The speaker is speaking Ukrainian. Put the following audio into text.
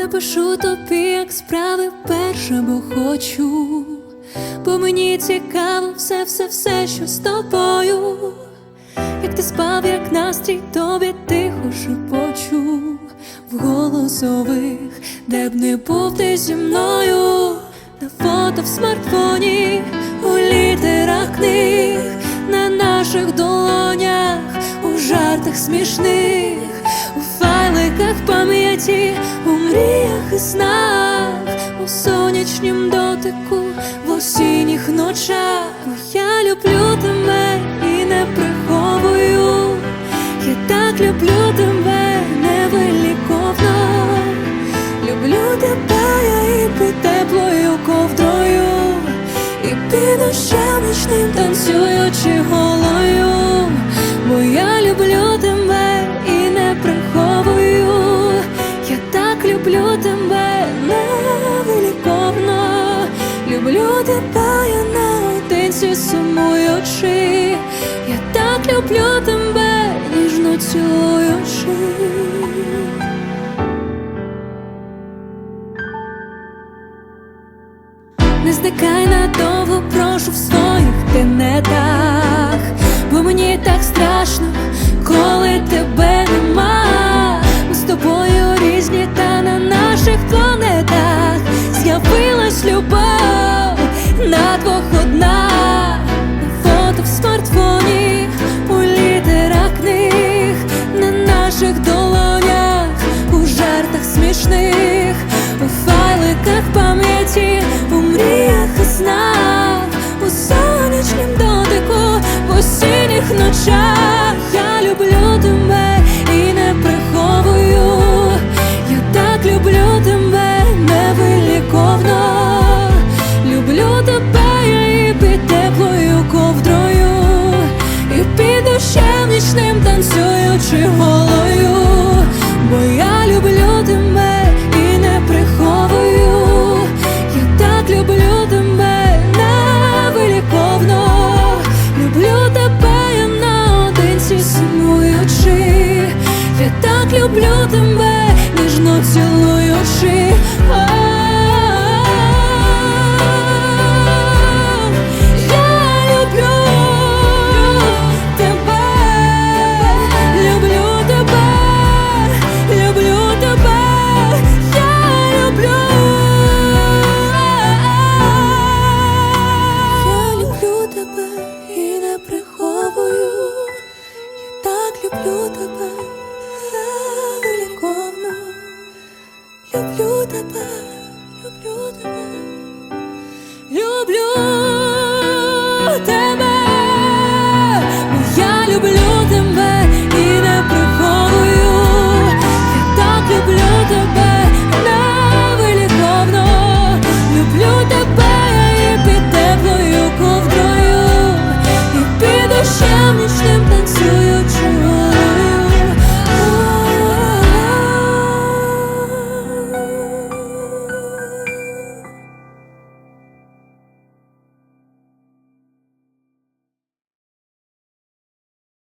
Напишу тобі, як справи перше, бо хочу, бо мені цікаво все, все, все, що з тобою. Як ти спав, як настрій, тобі тихо шепочу. В голосових, де б не був ти зі мною, на фото в смартфоні, у літерах книг, на наших долонях, у жартах смішних, у файликах пам'яті, я люблю тебе і не приховую. Я так люблю тебе невиліковно. Люблю тебе я і під теплою ковдрою, і під дощем нічним танцюючи голою. Бо я люблю тебе і не приховую. Я так люблю тебе невиліковно. Люблю тебе, я наодинці сумуючи. Я так люблю тебе, ніжно цілуючи. Не зникай надовго, прошу в своїх тенетах, бо мені так страшно, коли тебе нема. Ми з тобою різні, та на наших планетах з'явилась любов осінніх. Я люблю тебе і не приховую. Я так люблю тебе невиліковно. Люблю тебе я під теплою ковдрою, і під дощем нічним танцюючи. klub lutë më Люблю